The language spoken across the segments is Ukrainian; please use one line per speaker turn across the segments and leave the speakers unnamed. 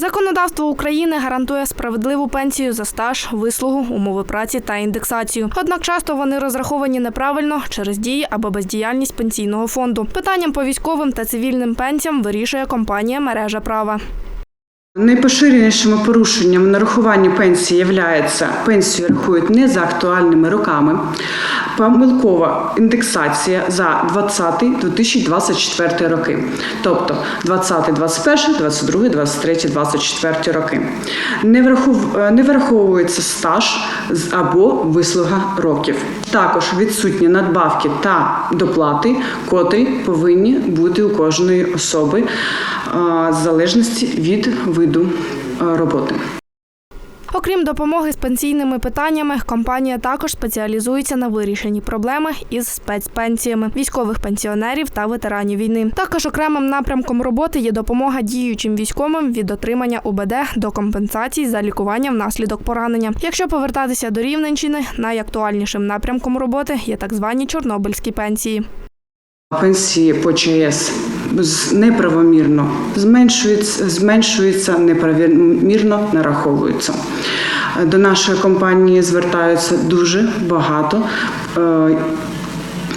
Законодавство України гарантує справедливу пенсію за стаж, вислугу, умови праці та індексацію. Однак часто вони розраховані неправильно через дії або бездіяльність пенсійного фонду. Питанням по військовим та цивільним пенсіям вирішує компанія мережа права.
Найпоширенішими порушеннями нарахування пенсії являється пенсію рахують не за актуальними роками, помилкова індексація за 2020-2024 роки, тобто 20, 21, 22, 23, 24 роки. Не враховується стаж або вислуга років. Також відсутні надбавки та доплати, котрі повинні бути у кожної особи в залежності від виду е, роботи.
Окрім допомоги з пенсійними питаннями, компанія також спеціалізується на вирішенні проблеми із спецпенсіями військових пенсіонерів та ветеранів війни. Також окремим напрямком роботи є допомога діючим військовим від отримання УБД до компенсацій за лікування внаслідок поранення. Якщо повертатися до Рівненщини, найактуальнішим напрямком роботи є так звані чорнобильські пенсії.
Пенсії по ЧС неправомірно зменшуються, зменшуються, неправомірно нараховуються. До нашої компанії звертаються дуже багато е,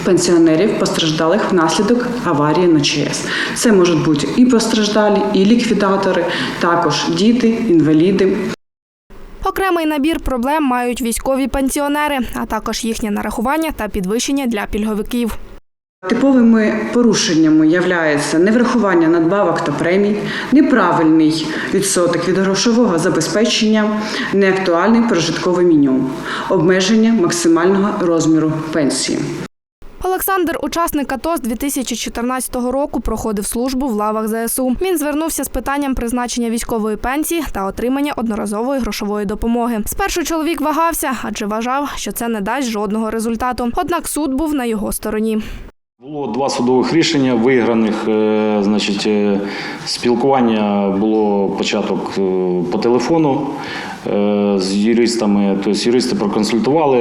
пенсіонерів, постраждалих внаслідок аварії на ЧС. Це можуть бути і постраждалі, і ліквідатори, також діти, інваліди.
Окремий набір проблем мають військові пенсіонери, а також їхнє нарахування та підвищення для пільговиків.
Типовими порушеннями являється неврахування надбавок та премій, неправильний відсоток від грошового забезпечення, неактуальний прожитковий мінімум, обмеження максимального розміру пенсії.
Олександр, учасник АТО з 2014 року, проходив службу в лавах ЗСУ. Він звернувся з питанням призначення військової пенсії та отримання одноразової грошової допомоги. Спершу чоловік вагався, адже вважав, що це не дасть жодного результату. Однак суд був на його стороні.
Було два судових рішення виграних. е, Значить, е, спілкування було початок е, по телефону з юристами. Тобто юристи проконсультували,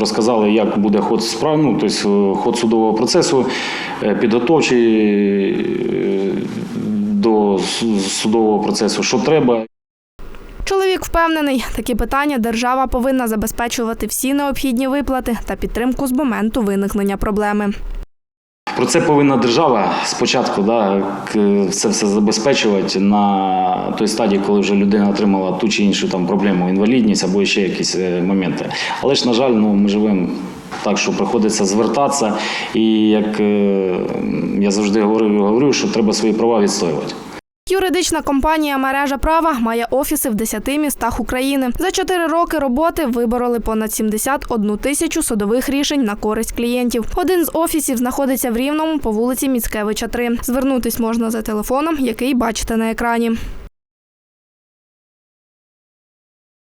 розказали, як буде ход справ, ну, тобто ход судового процесу, підготовчий до судового процесу, що треба.
Чоловік впевнений, такі питання держава повинна забезпечувати всі необхідні виплати та підтримку з моменту виникнення проблеми.
Про це повинна держава спочатку да, це все забезпечувати на той стадії, коли вже людина отримала ту чи іншу там проблему, інвалідність або ще якісь е, моменти. Але ж, на жаль, ну, ми живемо так, що приходиться звертатися. І як е, я завжди говорив, і говорю, що треба свої права відстоювати.
Юридична компанія Мережа права має офіси в 10 містах України. За 4 роки роботи вибороли понад 71 тисячу судових рішень на користь клієнтів. Один з офісів знаходиться в Рівному по вулиці Міцкевича 3. Звернутись можна за телефоном, який бачите на екрані.